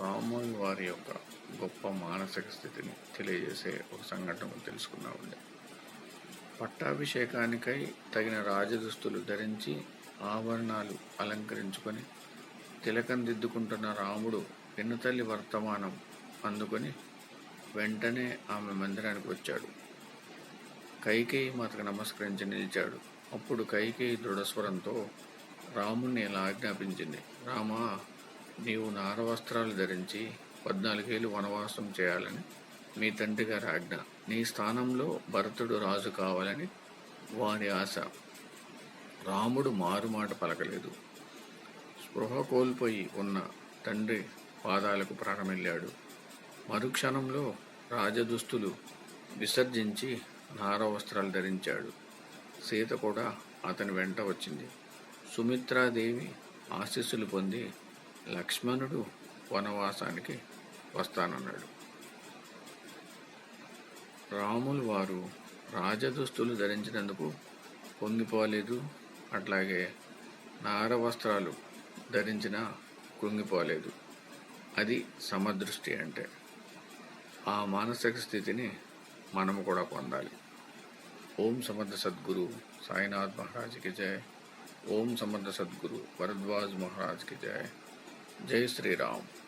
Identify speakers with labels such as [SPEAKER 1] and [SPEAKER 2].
[SPEAKER 1] రాముని వారి యొక్క గొప్ప మానసిక స్థితిని తెలియజేసే ఒక సంఘటన తెలుసుకున్నామండి పట్టాభిషేకానికై తగిన రాజదుస్తులు ధరించి ఆభరణాలు అలంకరించుకొని తిలకం దిద్దుకుంటున్న రాముడు పెన్నుతల్లి వర్తమానం అందుకొని వెంటనే ఆమె మందిరానికి వచ్చాడు. కైకేయి మాతకు నమస్కరించి నిలిచాడు. అప్పుడు కైకేయి దృఢస్వరంతో రాముణ్ణి ఇలా ఆజ్ఞాపించింది. రామా నీవు నారవస్త్రాలు ధరించి పద్నాలుగేళ్ళు వనవాసం చేయాలని మీ తండ్రి గారి ఆజ్ఞ. నీ స్థానంలో భరతుడు రాజు కావాలని వారి ఆశ. రాముడు మారుమాట పలకలేదు. స్పృహ కోల్పోయి ఉన్న తండ్రి పాదాలకు ప్రాణమెళ్ళాడు. మరుక్షణంలో రాజదుస్తులు విసర్జించి నార వస్త్రాలు ధరించాడు. సీత కూడా అతని వెంట వచ్చింది. సుమిత్రాదేవి ఆశీస్సులు పొంది లక్ష్మణుడు వనవాసానికి వస్తానన్నాడు. రాములు వారు రాజదుస్తులు ధరించినందుకు పొంగిపోలేదు అట్లాగే నార వస్త్రాలు ధరించిన కృంగిపోలేదు. అది సమదృష్టి అంటే ఆ మానసిక స్థితిని మనము కూడా పొందాలి. ఓం సమర్థ సద్గురు సాయినాథ్ మహారాజ్కి జయ ఓం సమర్థ సద్గురు భరద్వాజ్ మహారాజ్కి జయ जय श्री राम।